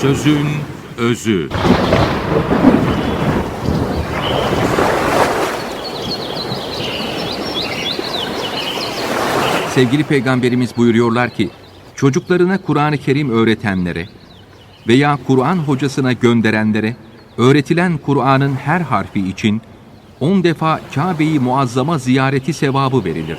Sözün özü. Sevgili peygamberimiz buyuruyorlar ki, çocuklarına Kur'an-ı Kerim öğretenlere veya Kur'an hocasına gönderenlere öğretilen Kur'an'ın her harfi için 10 defa Kabe-i Muazzama ziyareti sevabı verilir.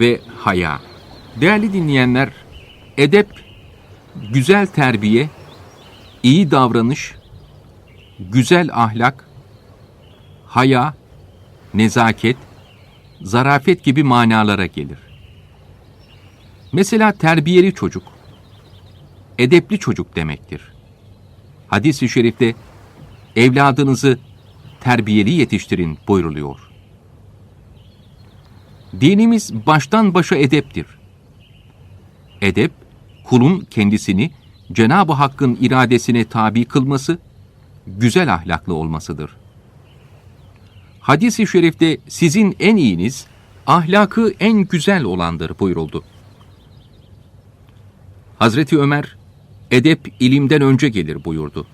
ve haya. Değerli dinleyenler, edep, güzel terbiye, iyi davranış, güzel ahlak, haya, nezaket, zarafet gibi manalara gelir. Mesela terbiyeli çocuk, edepli çocuk demektir. Hadis-i şerifte evladınızı terbiyeli yetiştirin buyruluyor. Dinimiz baştan başa edeptir. Edep, kulun kendisini Cenab-ı Hakk'ın iradesine tabi kılması, güzel ahlaklı olmasıdır. Hadis-i şerifte sizin en iyiniz, ahlakı en güzel olandır buyuruldu. Hazreti Ömer, edep ilimden önce gelir buyurdu.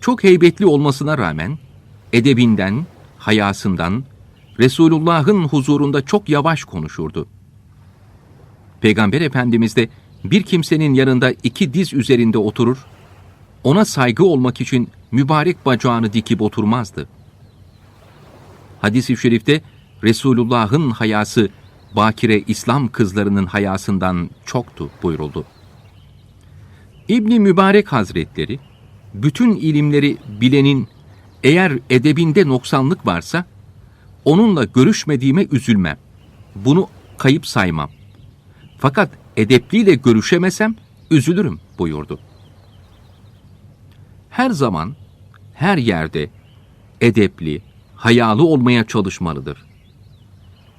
Çok heybetli olmasına rağmen, edebinden, hayasından, Resulullah'ın huzurunda çok yavaş konuşurdu. Peygamber Efendimiz de bir kimsenin yanında iki diz üzerinde oturur, ona saygı olmak için mübarek bacağını dikip oturmazdı. Hadis-i şerifte Resulullah'ın hayası bakire İslam kızlarının hayasından çoktu buyuruldu. İbni Mübarek Hazretleri, bütün ilimleri bilenin eğer edebinde noksanlık varsa, onunla görüşmediğime üzülmem. Bunu kayıp saymam. Fakat edepliyle görüşemesem üzülürüm buyurdu. Her zaman, her yerde edepli, hayalı olmaya çalışmalıdır.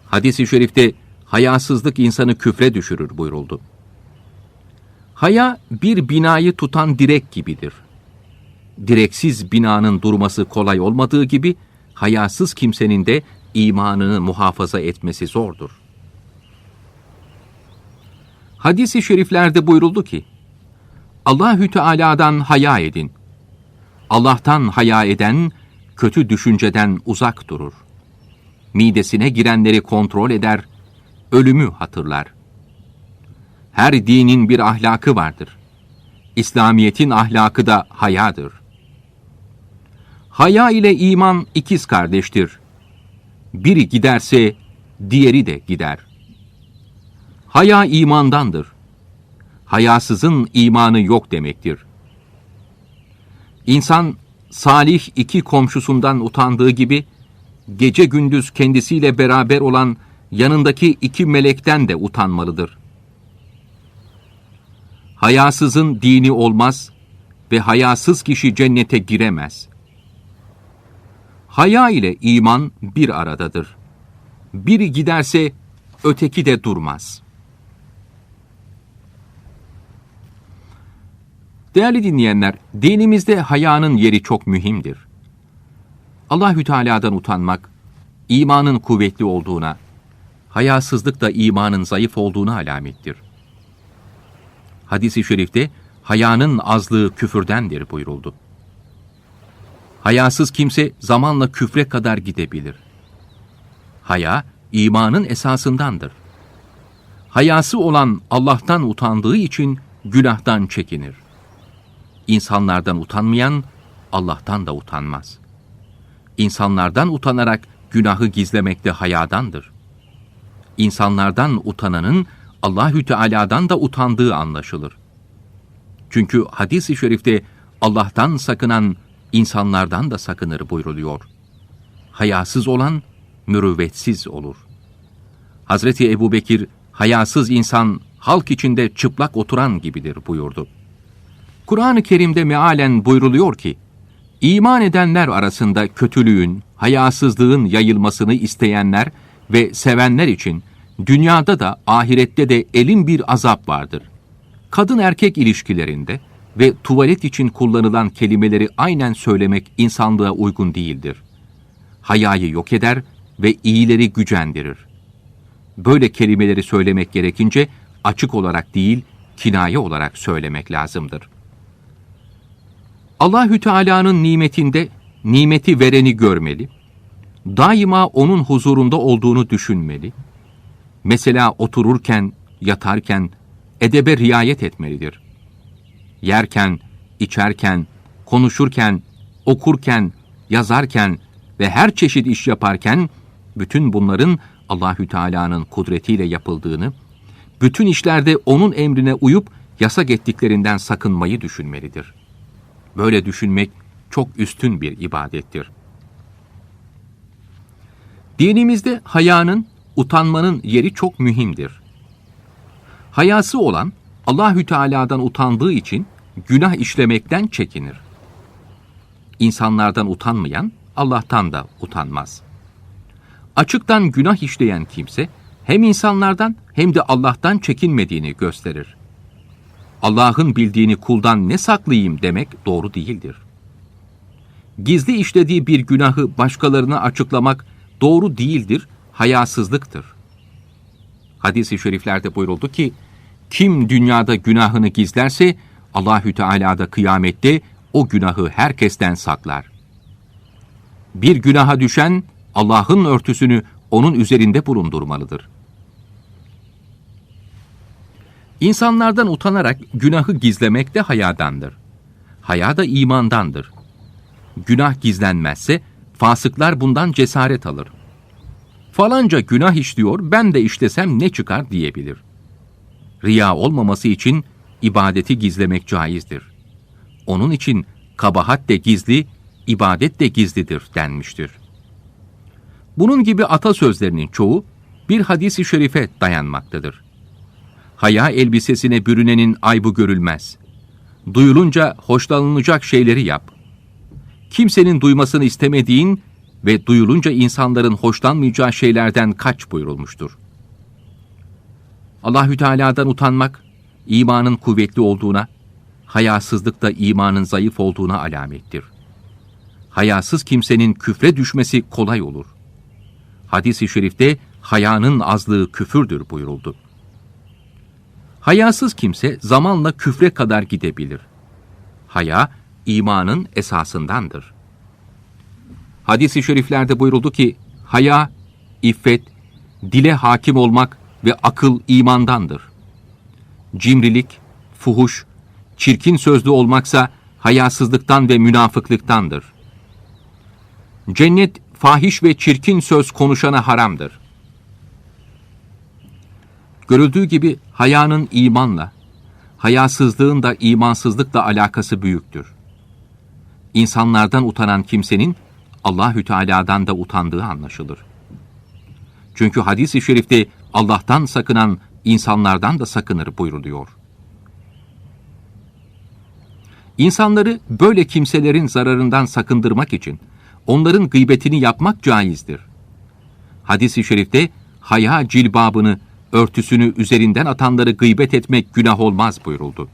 Hadis-i şerifte hayasızlık insanı küfre düşürür buyuruldu. Haya bir binayı tutan direk gibidir. Direksiz binanın durması kolay olmadığı gibi hayasız kimsenin de imanını muhafaza etmesi zordur. Hadis-i şeriflerde buyuruldu ki, Allahü Teala'dan haya edin. Allah'tan haya eden, kötü düşünceden uzak durur. Midesine girenleri kontrol eder, ölümü hatırlar. Her dinin bir ahlakı vardır. İslamiyet'in ahlakı da hayadır. Haya ile iman ikiz kardeştir. Biri giderse diğeri de gider. Haya imandandır. Hayasızın imanı yok demektir. İnsan salih iki komşusundan utandığı gibi gece gündüz kendisiyle beraber olan yanındaki iki melekten de utanmalıdır. Hayasızın dini olmaz ve hayasız kişi cennete giremez.'' Haya ile iman bir aradadır. Biri giderse öteki de durmaz. Değerli dinleyenler, dinimizde hayanın yeri çok mühimdir. Allahü Teala'dan utanmak, imanın kuvvetli olduğuna, hayasızlık da imanın zayıf olduğuna alamettir. Hadis-i şerifte hayanın azlığı küfürdendir buyuruldu. Hayasız kimse zamanla küfre kadar gidebilir. Haya, imanın esasındandır. Hayası olan Allah'tan utandığı için günahtan çekinir. İnsanlardan utanmayan, Allah'tan da utanmaz. İnsanlardan utanarak günahı gizlemekte hayadandır. İnsanlardan utananın Allahü Teala'dan da utandığı anlaşılır. Çünkü hadis-i şerifte Allah'tan sakınan insanlardan da sakınır buyruluyor. Hayasız olan mürüvvetsiz olur. Hazreti Ebu Bekir, hayasız insan halk içinde çıplak oturan gibidir buyurdu. Kur'an-ı Kerim'de mealen buyruluyor ki, iman edenler arasında kötülüğün, hayasızlığın yayılmasını isteyenler ve sevenler için dünyada da ahirette de elin bir azap vardır. Kadın erkek ilişkilerinde ve tuvalet için kullanılan kelimeleri aynen söylemek insanlığa uygun değildir. Hayayı yok eder ve iyileri gücendirir. Böyle kelimeleri söylemek gerekince açık olarak değil, kinaye olarak söylemek lazımdır. Allahü Teala'nın nimetinde nimeti vereni görmeli, daima onun huzurunda olduğunu düşünmeli, mesela otururken, yatarken edebe riayet etmelidir. Yerken, içerken, konuşurken, okurken, yazarken ve her çeşit iş yaparken bütün bunların Allahü Teala'nın kudretiyle yapıldığını, bütün işlerde onun emrine uyup yasak ettiklerinden sakınmayı düşünmelidir. Böyle düşünmek çok üstün bir ibadettir. Dinimizde hayanın, utanmanın yeri çok mühimdir. Hayası olan Allahü Teala'dan utandığı için günah işlemekten çekinir. İnsanlardan utanmayan Allah'tan da utanmaz. Açıktan günah işleyen kimse hem insanlardan hem de Allah'tan çekinmediğini gösterir. Allah'ın bildiğini kuldan ne saklayayım demek doğru değildir. Gizli işlediği bir günahı başkalarına açıklamak doğru değildir, hayasızlıktır. Hadis-i şeriflerde buyuruldu ki, kim dünyada günahını gizlerse, Allahü Teala da kıyamette o günahı herkesten saklar. Bir günaha düşen, Allah'ın örtüsünü onun üzerinde bulundurmalıdır. İnsanlardan utanarak günahı gizlemek de hayadandır. Haya da imandandır. Günah gizlenmezse fasıklar bundan cesaret alır. Falanca günah işliyor, ben de işlesem ne çıkar diyebilir. Riya olmaması için ibadeti gizlemek caizdir. Onun için kabahat de gizli, ibadet de gizlidir denmiştir. Bunun gibi atasözlerinin çoğu bir hadisi şerife dayanmaktadır. Haya elbisesine bürünenin aybu görülmez. Duyulunca hoşlanılacak şeyleri yap. Kimsenin duymasını istemediğin ve duyulunca insanların hoşlanmayacağı şeylerden kaç buyurulmuştur. Allahü Teala'dan utanmak, imanın kuvvetli olduğuna, hayasızlık da imanın zayıf olduğuna alamettir. Hayasız kimsenin küfre düşmesi kolay olur. Hadis-i şerifte hayanın azlığı küfürdür buyuruldu. Hayasız kimse zamanla küfre kadar gidebilir. Haya, imanın esasındandır. Hadis-i şeriflerde buyuruldu ki, haya, iffet, dile hakim olmak ve akıl imandandır. Cimrilik, fuhuş, çirkin sözlü olmaksa hayasızlıktan ve münafıklıktandır. Cennet, fahiş ve çirkin söz konuşana haramdır. Görüldüğü gibi hayanın imanla, hayasızlığın da imansızlıkla alakası büyüktür. İnsanlardan utanan kimsenin Allahü Teala'dan da utandığı anlaşılır. Çünkü hadis-i şerifte Allah'tan sakınan insanlardan da sakınır buyruluyor. İnsanları böyle kimselerin zararından sakındırmak için onların gıybetini yapmak caizdir. Hadis-i şerifte haya cilbabını, örtüsünü üzerinden atanları gıybet etmek günah olmaz buyuruldu.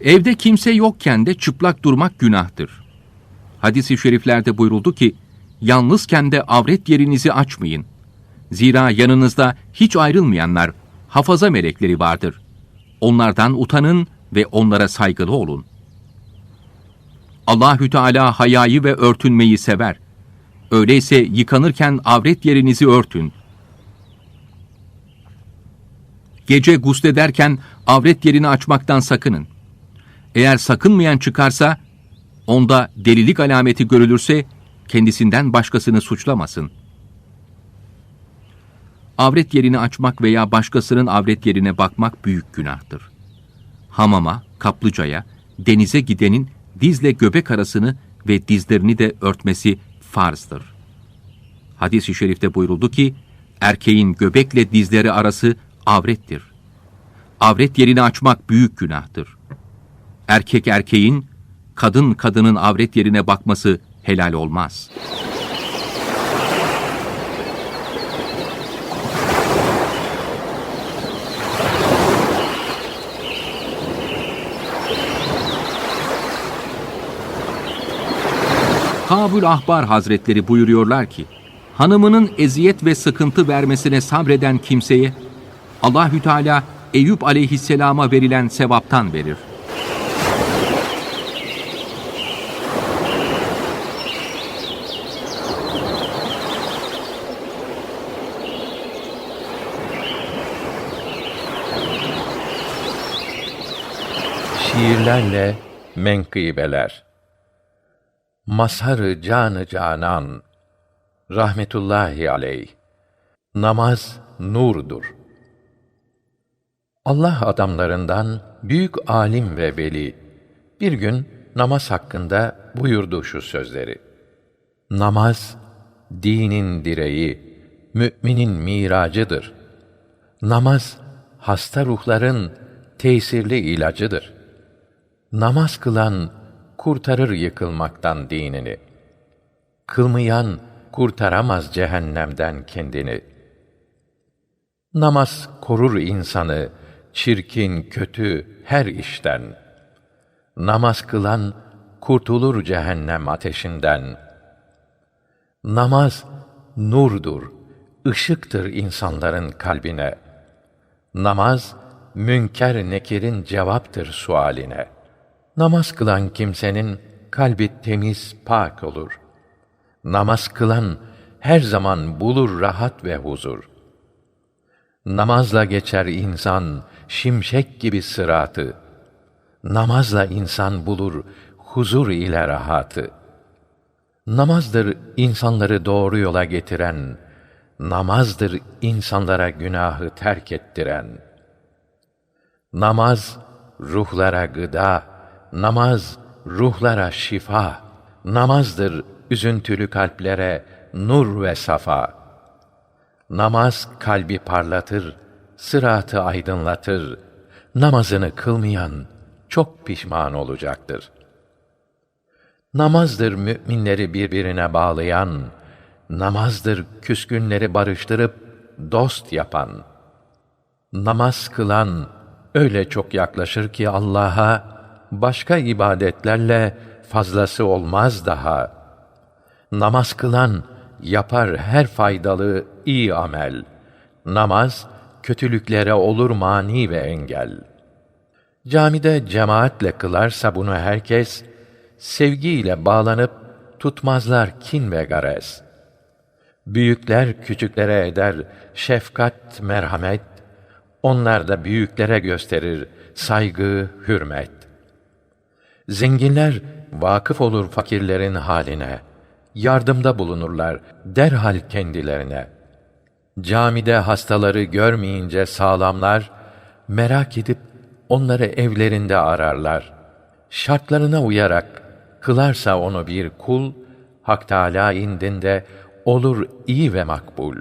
Evde kimse yokken de çıplak durmak günahtır. Hadis-i şeriflerde buyuruldu ki, yalnızken de avret yerinizi açmayın. Zira yanınızda hiç ayrılmayanlar, hafaza melekleri vardır. Onlardan utanın ve onlara saygılı olun. Allahü Teala hayayı ve örtünmeyi sever. Öyleyse yıkanırken avret yerinizi örtün. Gece guslederken avret yerini açmaktan sakının. Eğer sakınmayan çıkarsa, onda delilik alameti görülürse, kendisinden başkasını suçlamasın. Avret yerini açmak veya başkasının avret yerine bakmak büyük günahtır. Hamama, kaplıcaya, denize gidenin dizle göbek arasını ve dizlerini de örtmesi farzdır. Hadis-i şerifte buyuruldu ki, erkeğin göbekle dizleri arası avrettir. Avret yerini açmak büyük günahtır. Erkek erkeğin, kadın kadının avret yerine bakması helal olmaz. Kabul Ahbar Hazretleri buyuruyorlar ki, hanımının eziyet ve sıkıntı vermesine sabreden kimseye Allahü Teala Eyüp aleyhisselama verilen sevaptan verir. Şiirlerle menkıbeler Mazharı canı canan rahmetullahi aleyh Namaz nurdur. Allah adamlarından büyük alim ve veli bir gün namaz hakkında buyurdu şu sözleri. Namaz dinin direği, müminin miracıdır. Namaz hasta ruhların tesirli ilacıdır. Namaz kılan kurtarır yıkılmaktan dinini. Kılmayan kurtaramaz cehennemden kendini. Namaz korur insanı çirkin, kötü her işten. Namaz kılan kurtulur cehennem ateşinden. Namaz nurdur, ışıktır insanların kalbine. Namaz münker nekirin cevaptır sualine. Namaz kılan kimsenin kalbi temiz, pak olur. Namaz kılan her zaman bulur rahat ve huzur. Namazla geçer insan şimşek gibi sıratı. Namazla insan bulur huzur ile rahatı. Namazdır insanları doğru yola getiren, namazdır insanlara günahı terk ettiren. Namaz ruhlara gıda, namaz ruhlara şifa. Namazdır üzüntülü kalplere nur ve safa. Namaz kalbi parlatır, sıratı aydınlatır. Namazını kılmayan çok pişman olacaktır. Namazdır müminleri birbirine bağlayan, namazdır küskünleri barıştırıp dost yapan. Namaz kılan öyle çok yaklaşır ki Allah'a başka ibadetlerle fazlası olmaz daha. Namaz kılan yapar her faydalı iyi amel. Namaz kötülüklere olur mani ve engel. Camide cemaatle kılarsa bunu herkes sevgiyle bağlanıp tutmazlar kin ve gares. Büyükler küçüklere eder şefkat, merhamet. Onlar da büyüklere gösterir saygı, hürmet. Zenginler vakıf olur fakirlerin haline. Yardımda bulunurlar derhal kendilerine. Camide hastaları görmeyince sağlamlar merak edip onları evlerinde ararlar. Şartlarına uyarak kılarsa onu bir kul Hak Teâlâ indinde olur iyi ve makbul.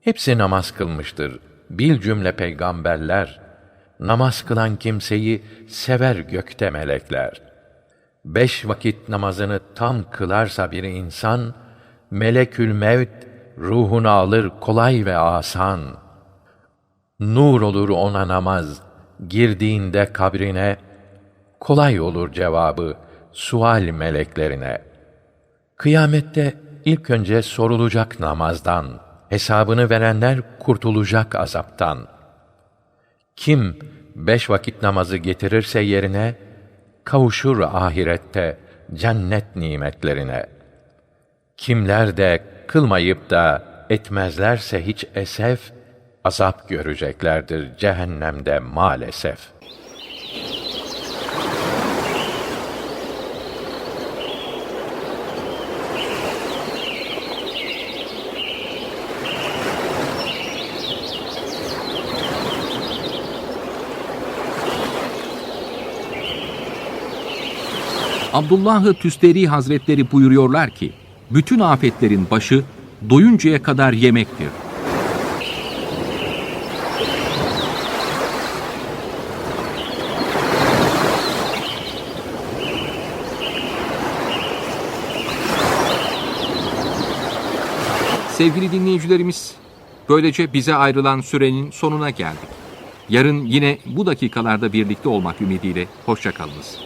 Hepsi namaz kılmıştır. Bil cümle peygamberler namaz kılan kimseyi sever gökte melekler. Beş vakit namazını tam kılarsa bir insan, melekül mevt ruhunu alır kolay ve asan. Nur olur ona namaz, girdiğinde kabrine, kolay olur cevabı sual meleklerine. Kıyamette ilk önce sorulacak namazdan, hesabını verenler kurtulacak azaptan.'' Kim beş vakit namazı getirirse yerine, kavuşur ahirette cennet nimetlerine. Kimler de kılmayıp da etmezlerse hiç esef, azap göreceklerdir cehennemde maalesef.'' Abdullah-ı Tüsteri Hazretleri buyuruyorlar ki, bütün afetlerin başı doyuncaya kadar yemektir. Sevgili dinleyicilerimiz, böylece bize ayrılan sürenin sonuna geldik. Yarın yine bu dakikalarda birlikte olmak ümidiyle hoşçakalınız.